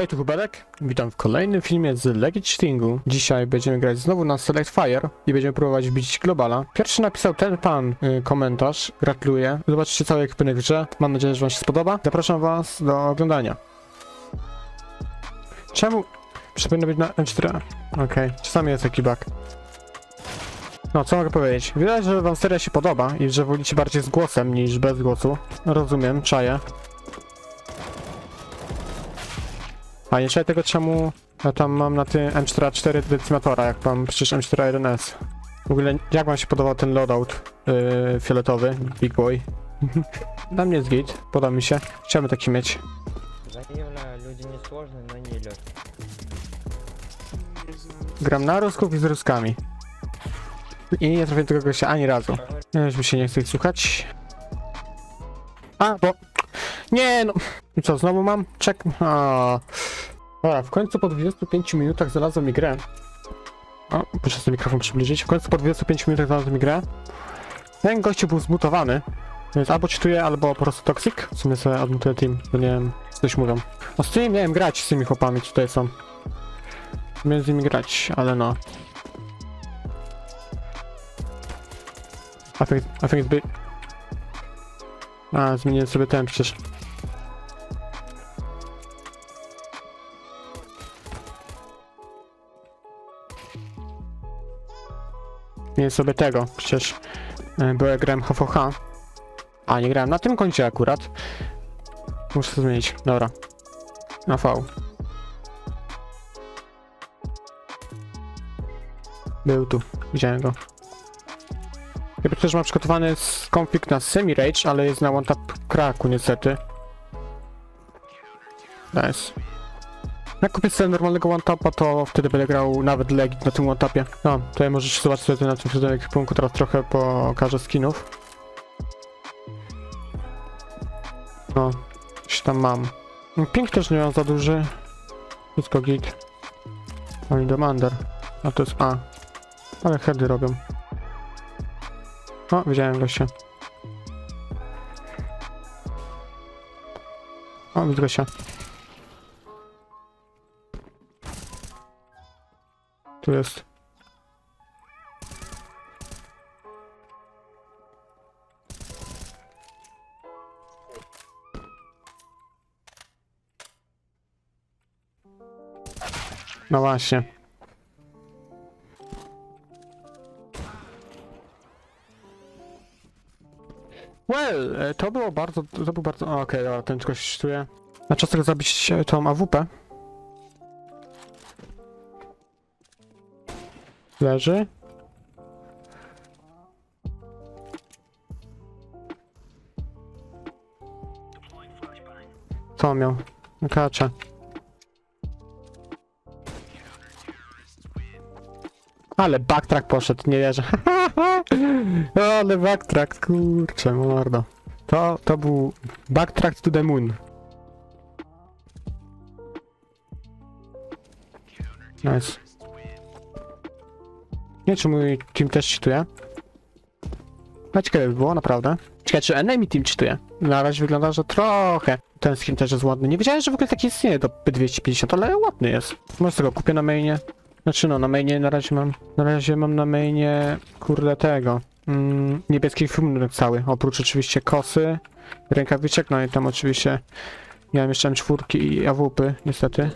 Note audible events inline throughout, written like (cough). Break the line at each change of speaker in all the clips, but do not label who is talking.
Hej, tu Hubelek. Witam w kolejnym filmie z Legit Stingu. Dzisiaj będziemy grać znowu na Select Fire i będziemy próbować bić Globala. Pierwszy napisał ten pan y, komentarz. Gratuluję. Zobaczcie całe ekipy grze. Mam nadzieję, że wam się spodoba. Zapraszam was do oglądania. Czemu? Czy być na M4? Okej, czasami jest taki bug. No, co mogę powiedzieć? Widać, że wam seria się podoba i że wolicie bardziej z głosem niż bez głosu. Rozumiem, czaję. A nie czuję tego czemu ja tam mam na tym M4A4 decymatora, jak mam przecież M4A1S. W ogóle jak wam się podobał ten loadout yy, fioletowy, Big Boy? (laughs) Dla mnie jest git, podoba mi się. Chciałbym taki mieć.
Заявляю, люди несложные, но не легкие.
Gram na Rusków i z Ruskami. I nie trafię tego gościa ani razu. Nie, już mi się nie chce ich słuchać. A, bo... Nie no... I co, znowu mam? Czek... A. Dobra, w końcu po 25 minutach znalazłem mi grę. O, muszę sobie mikrofon przybliżyć. W końcu po 25 minutach znalazłem mi grę. Ten gościu był zmutowany. Więc albo czytuje, albo po prostu toxic. W sumie sobie odmutuję team, bo nie wiem, co coś mówią. No z tym miałem grać z tymi chłopami, tutaj są. Miałem z nimi grać, ale no. I think, I think it's big. A, zmieniłem sobie ten przecież. Zmieniłem sobie tego, przecież e, bo ja grałem HVH. A, nie grałem na tym koncie akurat. Muszę to zmienić, dobra. Na V. Był tu, widziałem go. Ja też mam przygotowany konflikt na semi-rage, ale jest na one-tap kraku niestety. Nice. Jak kupię sobie normalnego one-tapa, to wtedy będę grał nawet legit na tym one-tapie. No, tutaj możesz zobaczyć sobie na tym przydaniu ekwipunku, teraz trochę pokażę skinów. No, coś tam mam. Pink też nie mam za duży. Wszystko git. Oni demander. A to jest A. Ale heady robią. O, widziałem gościa. O, widzę gościa. Tu jest. No właśnie. Well, e, to było bardzo, to był bardzo, okej, okay, ten tylko się sztuje. Na czas tego zabić e, tą AWP. Leży. Co miał? Kacze. Ale backtrack poszedł, nie wierzę. (laughs) Ale backtrack, kurczę, mordo. To, to był backtrack to the moon. Nice. Nie wiem, czy mój team też cheatuje. A ciekawe by było, naprawdę. Ciekawe, czy enemy team cheatuje. Na razie wygląda, że trochę. Ten skin też jest ładny. Nie wiedziałem, że w ogóle taki istnieje do P250, ale ładny jest. Może tego kupię na mainie. Znaczy no, na mainie na razie mam... Na razie mam na mainie, kurde, tego. Mm, niebieski filmunek cały. Oprócz oczywiście kosy, rękawiczek, no i tam oczywiście miałem jeszcze M4 i AWP, niestety.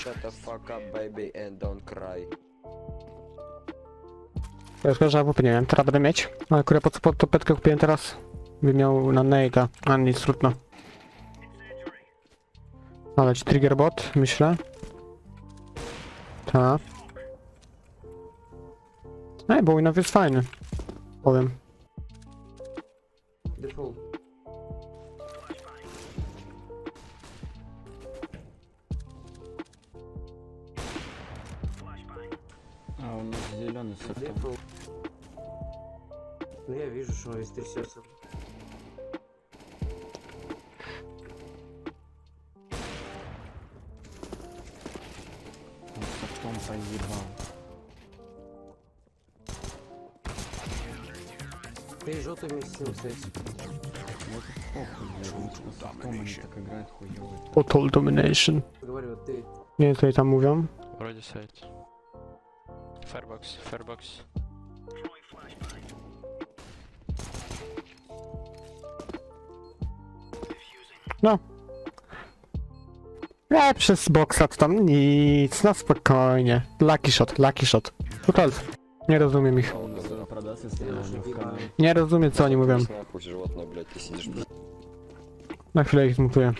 Shut the fuck up, baby, and don't cry.
Ja szkoda, że AWP nie wiem, teraz będę mieć. No akurat po co po topetkę kupiłem teraz? By miał na Nate'a, a nic trudno. Ale ci trigger bot, myślę. Tak. Ej, bo Winow jest fajny. Powiem.
Default.
А, у нас зеленый
сорта. Ну я вижу, что он истрясется.
Он сортом поебал.
Ты желтый местился.
Вот похуй, блядь, он сортом они так играют хуёво.
Total domination.
Говорю, ты...
Nie, tutaj tam mówią.
Wrodzie site. Fairbox, Fairbox.
No. lepsze z boxa to tam nic, No spokojnie. Lucky shot, lucky shot. Total. Nie rozumiem ich. Nie rozumiem co oni mówią. Na chwilę ich zmutuję.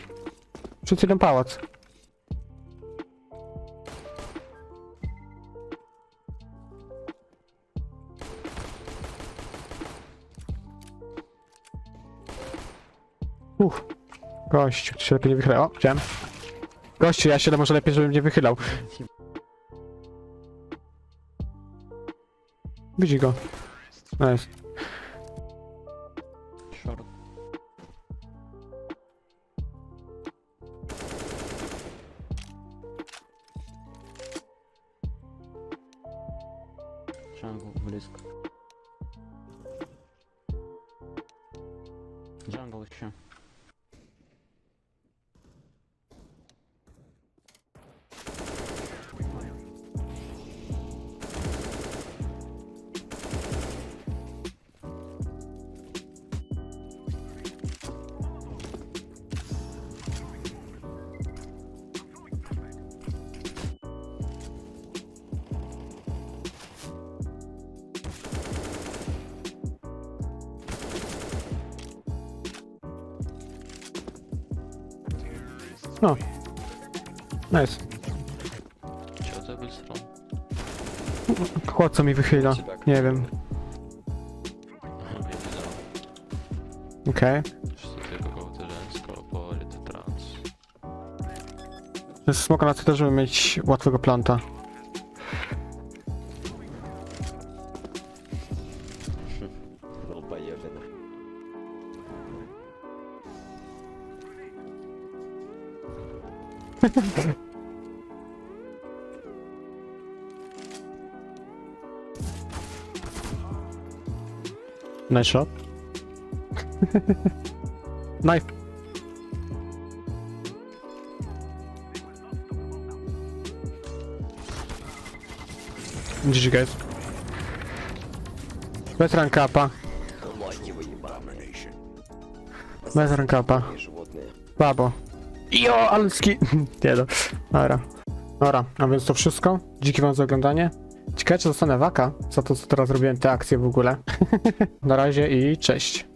Przed chwilą pałac. Uff. Gościu, ty się lepiej nie wychylał. O, chciałem. Gościu, ja się może lepiej, żebym nie wychylał. Widzi go. Nice.
Шорт. Джангл близко. Джангл еще.
No. Nice.
Czy co mi wychyla. Nie wiem. Okej. To Smoka na to też żeby mieć łatwego planta. (laughs) nice shot. (laughs) Knife. GG guys. Bez rankapa. Bez rankapa. Słabo. Jo, ale. (laughs) Nie no. Dobra. Dobra, a więc to wszystko. Dzięki wam za oglądanie. Ciekawe czy zostanę waka za to, co teraz robiłem te akcje w ogóle. (laughs) Na razie i cześć.